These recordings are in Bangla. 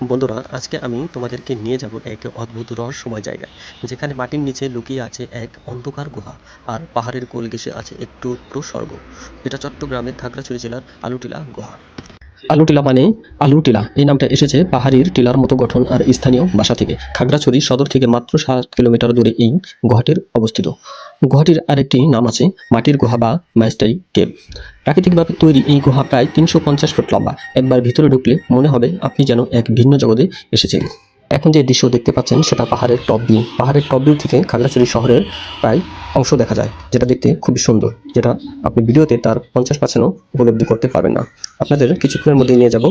বন্ধুরা, আজকে আমি তোমাদেরকে নিয়ে যাব এক অদ্ভুত রহস্যময় জায়গায়, যেখানে মাটির নিচে লুকিয়ে আছে এক অন্ধকার গুহা আর পাহাড়ের কোল ঘেঁষে আছে একটু একটু স্বর্গ এটা চট্টগ্রামের খাগড়াছড়ি জেলার আলুটিলা গুহা। আলুটিলা মানে আলু টিলা এই নামটা এসেছে পাহাড়ির টিলার মতো গঠন আর স্থানীয় বাসা থেকে। খাগড়াছড়ি সদর থেকে মাত্র সাত কিলোমিটার দূরে এই গুহাটির অবস্থিত। গুহাটির আরেকটি নাম আছে মাটির গুহা বা মাইস্টারি কেভ। প্রাকৃতিকভাবে তৈরি এই গুহা প্রায় তিনশো পঞ্চাশ ফুট লম্বা। একবার ভিতরে ঢুকলে মনে হবে আপনি যেন এক ভিন্ন জগতে এসেছেন। এখন যে দৃশ্য দেখতে পাচ্ছেন সেটা পাহাড়ের টপ ভিউ। পাহাড়ের টপ ভিউ থেকে খাগড়াছড়ি শহরের প্রায় অংশ দেখা যায়, যেটা দেখতে খুবই সুন্দর, যেটা আপনি ভিডিওতে তার পঞ্চাশ পার্সেন্টও উপলব্ধি করতে পারবেন না। আপনাদের কিছুক্ষণের মধ্যে নিয়ে যাব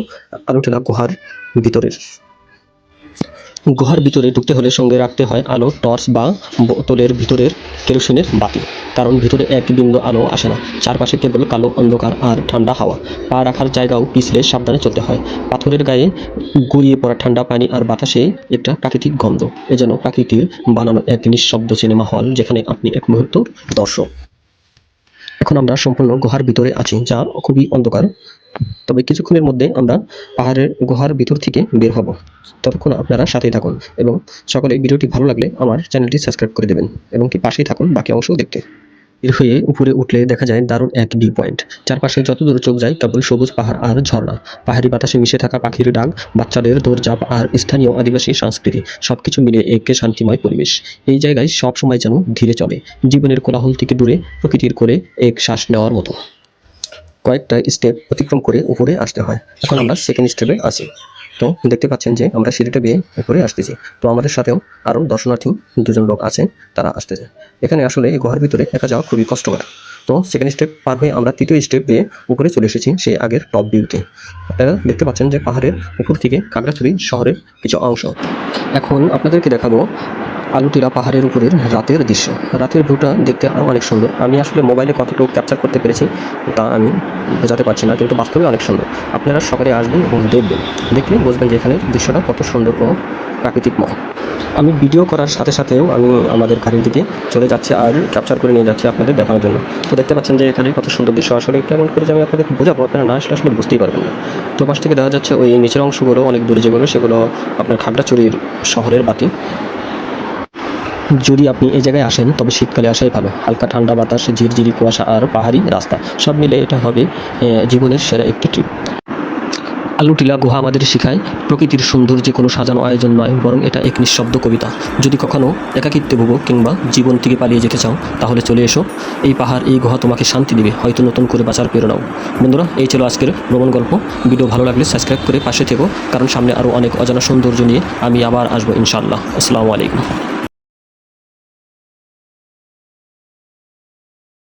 আলুটেলা গুহার ভিতরের। গুহার ভিতরে ঢুকতে হলে সঙ্গে রাখতে হয় আলো, টর্চ বা বোতলের ভিতরের কেরোসিনের বাতি। কারণ ভিতরে এক বিন্দু আলো আসে না। চারপাশে কেবল কালো অন্ধকার আর ঠান্ডা হাওয়া। পা রাখার জায়গাও পিছলে সাবধানে চলতে হয়। পাথরের গায়ে গড়িয়ে পড়া ঠান্ডা পানি আর বাতাসে একটা প্রাকৃতিক গন্ধ। এজন্য প্রাকৃতির বানানো এক নিঃশব্দ সিনেমা হল, যেখানে আপনি এক মুহূর্ত দর্শক। এখন আমরা সম্পূর্ণ গুহার ভিতরে আছি, যা খুবই অন্ধকার। তবে কিছুক্ষণের মধ্যে আমরা পাহাড়ের গুহার ভিতর থেকে বের হব। ততক্ষণ আপনারা সাথেই থাকুন এবং সকলে ভিডিওটি ভালো লাগলে আমার চ্যানেলটি সাবস্ক্রাইব করে দেবেন এবং কি পাশেই থাকুন বাকি অংশ দেখতে। এর হয়ে উপরে উঠলে দেখা যায় দারুণ এক ভিউ পয়েন্ট। চারপাশে যত দূর চোখ যায় কেবল সবুজ পাহাড় আর ঝর্ণা। পাহাড়ি বাতাসে মিশে থাকা পাখির ডাক, বাচ্চাদের দৌড়ঝাঁপ আর স্থানীয় আদিবাসী সংস্কৃতি সবকিছু মিলে একে শান্তিময় পরিবেশ। এই জায়গায় সব সময় যেন ধীরে চলে। জীবনের কোলাহল থেকে দূরে প্রকৃতির করে এক শ্বাস নেওয়ার মতো। কয়েকটা স্টেপ অতিক্রম করে উপরে আসতে হয়। এখন আমরা সেকেন্ড স্টেপে আছি। তো দেখতে পাচ্ছেন যে আমরা সিঁড়িটা বেয়ে উপরে আসতেছি। তো আমাদের সাথেও আরও দর্শনার্থী দুজন লোক আছে, তারা আসতেছে। এখানে আসলে এই গুহার ভিতরে একা যাওয়া খুবই কষ্টকর। তো সেকেন্ড স্টেপ পার হয়ে আমরা তৃতীয় স্টেপ বেয়ে উপরে চলে এসেছি সেই আগের টপ ভিউতে আপনারা দেখতে পাচ্ছেন যে পাহাড়ের উপর থেকে কাগড়াছড়ি শহরের কিছু অংশ। এখন আপনাদেরকে দেখাবো আলুটিলা পাহাড়ের উপরের রাতের দৃশ্য। রাতের ভিউটা দেখতে আরও অনেক সুন্দর। আমি আসলে মোবাইলে কতটুকু ক্যাপচার করতে পেরেছি, তা আমি বোঝাতে পারছি না, কিন্তু বাস্তবে অনেক সুন্দর। আপনারা সকালে আসবেন এবং দেখবেন। দেখলে বুঝবেন যে এখানে দৃশ্যটা কত সুন্দর ও প্রাকৃতিকময়। আমি ভিডিও করার সাথে সাথেও আমি আমাদের গাড়ির দিকে চলে যাচ্ছি আর ক্যাপচার করে নিয়ে যাচ্ছি আপনাদের দেখানোর জন্য। তো দেখতে পাচ্ছেন যে এখানে কত সুন্দর দৃশ্য। আসলে কেমন করে যে আমি আপনাদের বোঝাবো, আপনারা না আসলে আসলে বুঝতেই পারবেন না। তো পাশ থেকে দেখা যাচ্ছে ওই নিচের অংশগুলো অনেক দূরে যেগুলো, সেগুলো আপনার খাগড়াছড়ির শহরের বাতি। যদি আপনি এই জায়গায় আসেন, তবে শীতকালে আসাই ভালো। হালকা ঠান্ডা বাতাস, ঝিরঝিরি কুয়াশা আর পাহাড়ি রাস্তা, সব মিলে এটা হবে জীবনের সেরা একটি ট্রিপ আলুটিলা গুহা আমাদের শেখায়, প্রকৃতির সৌন্দর্যে কোনো সাজানো আয়োজন নয়, বরং এটা এক নিঃশব্দ কবিতা। যদি কখনও একাকিত্বে ভুগো কিংবা জীবন থেকে পালিয়ে যেতে চাও, তাহলে চলে এসো। এই পাহাড়, এই গুহা তোমাকে শান্তি দিবে, হয়তো নতুন করে বাঁচার প্রেরণাও। বন্ধুরা, এই ছিল আজকের ভ্রমণ গল্প। ভিডিও ভালো লাগলে সাবস্ক্রাইব করে পাশে থেকো, কারণ সামনে আরও অনেক অজানা সৌন্দর্য নিয়ে আমি আবার আসব ইনশাআল্লাহ। আসসালামু আলাইকুম।